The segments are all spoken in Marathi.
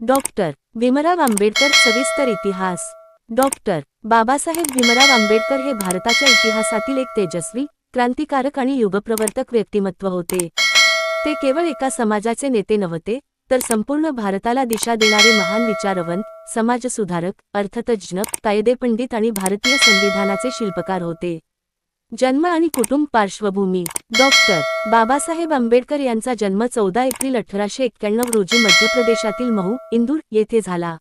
डॉक्टर भीमराव आंबेडकर सविस्तर इतिहास. डॉक्टर बाबासाहेब भीमराव आंबेडकर हे भारताच्या इतिहासातील एक तेजस्वी क्रांतिकारक आणि युगप्रवर्तक व्यक्तिमत्व होते. ते केवळ एका समाजाचे नेते नव्हते तर संपूर्ण भारताला दिशा देणारे महान विचारवंत समाजसुधारक अर्थतज्ज्ञ कायदेपंडित आणि भारतीय संविधानाचे शिल्पकार होते. जन्म आणि कुटुंब पार्श्वभूमी. डॉक्टर बाबासाहेब आंबेडकर यांचा जन्म चौदा एप्रिल अठराशे एक्क्याण्णव रोजी मध्य प्रदेशातील महू इंदूर येथे झाला.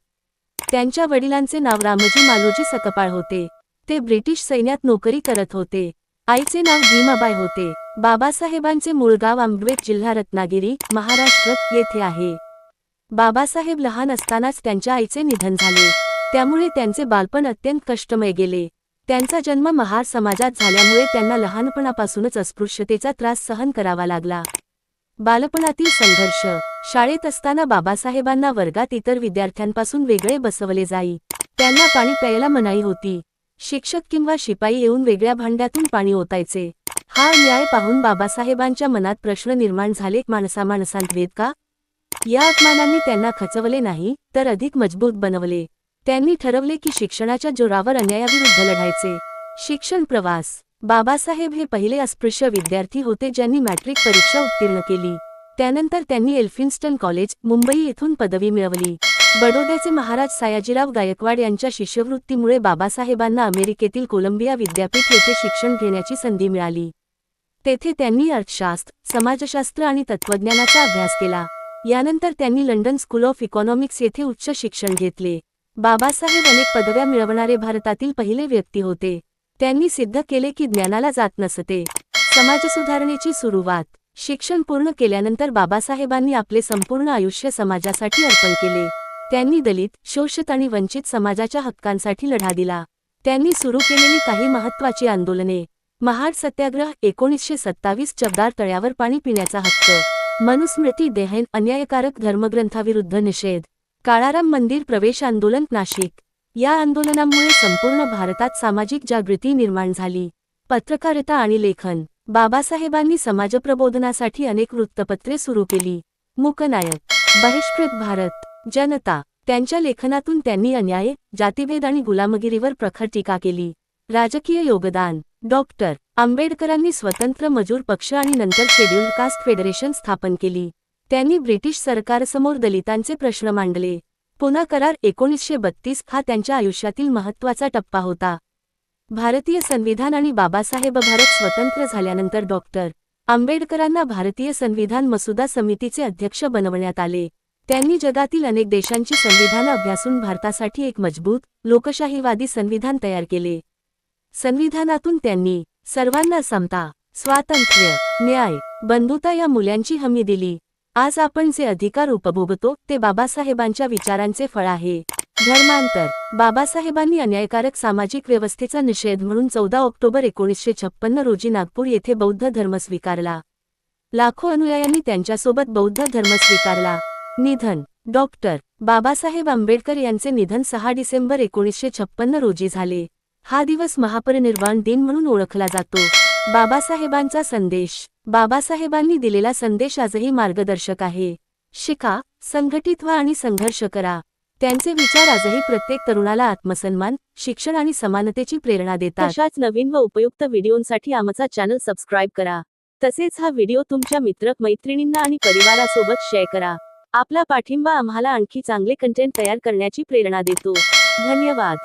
त्यांच्या वडिलांचे नाव रामजी मालोजी सकपाळ होते. ते ब्रिटिश सैन्यात नोकरी करत होते. आईचे नाव भीमाबाई होते. बाबासाहेबांचे मूळ गाव आंबवेत जिल्हा रत्नागिरी महाराष्ट्र येथे आहे. बाबासाहेब लहान असतानाच त्यांच्या आईचे निधन झाले. त्यामुळे त्यांचे बालपण अत्यंत कष्टमय गेले. त्यांचा जन्म महार समाजात झाल्यामुळे त्यांना लहानपणापासूनच अस्पृश्यतेचा त्रास सहन करावा लागला. बालपणातील संघर्ष. शाळेत असताना बाबासाहेबांना वर्गात इतर विद्यार्थ्यांपासून वेगळे बसवले जाई. त्यांना पाणी प्यायला मनाई होती. शिक्षक किंवा शिपाई येऊन वेगळ्या भांड्यातून पाणी ओतायचे. हा न्याय पाहून बाबासाहेबांच्या मनात प्रश्न निर्माण झाले माणसा माणसांत वेद का? या अपमानांनी त्यांना खचवले नाही तर अधिक मजबूत बनवले. त्यांनी ठरवले की शिक्षणाच्या जोरावर अन्यायाविरुद्ध लढायचे. शिक्षण प्रवास. बाबासाहेब हे पहिले अस्पृश्य विद्यार्थी होते ज्यांनी मॅट्रिक परीक्षा उत्तीर्ण केली. त्यानंतर त्यांनी एल्फिन्स्टन कॉलेज मुंबई येथून पदवी मिळवली. बडोद्याचे महाराज सायाजीराव गायकवाड यांच्या शिष्यवृत्तीमुळे बाबासाहेबांना अमेरिकेतील कोलंबिया विद्यापीठ येथे शिक्षण घेण्याची संधी मिळाली. तेथे त्यांनी अर्थशास्त्र समाजशास्त्र आणि तत्त्वज्ञानाचा अभ्यास केला. यानंतर त्यांनी लंडन स्कूल ऑफ इकॉनॉमिक्स येथे उच्च शिक्षण घेतले. बाबासाहेब अनेक पदव्या मिळवणारे भारतातील पहिले व्यक्ती होते. त्यांनी सिद्ध केले की ज्ञानाला जात नसते. समाजसुधारणेची सुरुवात. शिक्षण पूर्ण केल्यानंतर बाबासाहेबांनी आपले संपूर्ण आयुष्य समाजासाठी अर्पण केले. त्यांनी दलित शोषित आणि वंचित समाजाच्या हक्कांसाठी लढा दिला. त्यांनी सुरू केलेली काही महत्त्वाची आंदोलने. महाड सत्याग्रह एकोणीसशे सत्तावीस चबदार तळ्यावर पाणी पिण्याचा हक्क. मनुस्मृती देहन अन्यायकारक धर्मग्रंथाविरुद्ध निषेध. काळाराम मंदिर प्रवेश आंदोलन नाशिक. या आंदोलनामुळे संपूर्ण भारतात सामाजिक जागृती निर्माण झाली. पत्रकारिता आणि लेखन. बाबासाहेबांनी समाजप्रबोधनासाठी अनेक वृत्तपत्रे सुरू केली. मूकनायक. बहिष्कृत भारत. जनता. त्यांच्या लेखनातून त्यांनी अन्याय जातीभेद आणि गुलामगिरीवर प्रखर टीका केली. राजकीय योगदान. डॉक्टर आंबेडकरांनी स्वतंत्र मजूर पक्ष आणि नंतर शेड्युल्ड कास्ट फेडरेशन स्थापन केली. त्यांनी ब्रिटिश सरकारसमोर दलितांचे प्रश्न मांडले. पुना करार एकोणीसशे बत्तीस हा त्यांच्या आयुष्यातील महत्त्वाचा टप्पा होता. भारतीय संविधान आणि बाबासाहेब भारत स्वतंत्र झाल्यानंतर डॉक्टर आंबेडकरांना भारतीय संविधान मसुदा समितीचे अध्यक्ष बनवण्यात आले. त्यांनी जगातील अनेक देशांची संविधान अभ्यासून भारतासाठी एक मजबूत लोकशाहीवादी संविधान तयार केले. संविधानातून त्यांनी सर्वांना समता स्वातंत्र्य न्याय बंधुता या मूल्यांची हमी दिली. आज आपण जे अधिकार उपभोगतो ते बाबासाहेबांच्या विचारांचे फळ आहे. धर्मांतर. बाबासाहेबांनी अन्यायकारक सामाजिक व्यवस्थेचा निषेध म्हणून चौदा ऑक्टोबर एकोणीसशे छप्पन्न रोजी नागपूर येथे बौद्ध धर्म स्वीकारला. लाखो अनुयायांनी त्यांच्यासोबत बौद्ध धर्म स्वीकारला. निधन. डॉक्टर बाबासाहेब आंबेडकर यांचे निधन सहा डिसेंबर एकोणीसशे छप्पन्न रोजी झाले. हा दिवस महापरिनिर्वाण दिन म्हणून ओळखला जातो. बाबासाहेबांचा संदेश. बाबासाहेबांनी दिलेला संदेश आजही मार्गदर्शक आहे. शिका संघटित व्हा आणि संघर्ष करा. त्यांचे विचार आजही प्रत्येक तरुणाला आत्मसन्मान शिक्षण आणि समानतेची प्रेरणा देतात. अशाच नवीन व उपयुक्त व्हिडिओंसाठी आमचा चॅनल सबस्क्राईब करा. तसेच हा व्हिडिओ तुमच्या मित्र मैत्रिणींना आणि परिवारासोबत शेअर करा. आपला पाठिंबा आम्हाला आणखी चांगले कंटेंट तयार करण्याची प्रेरणा देतो. धन्यवाद.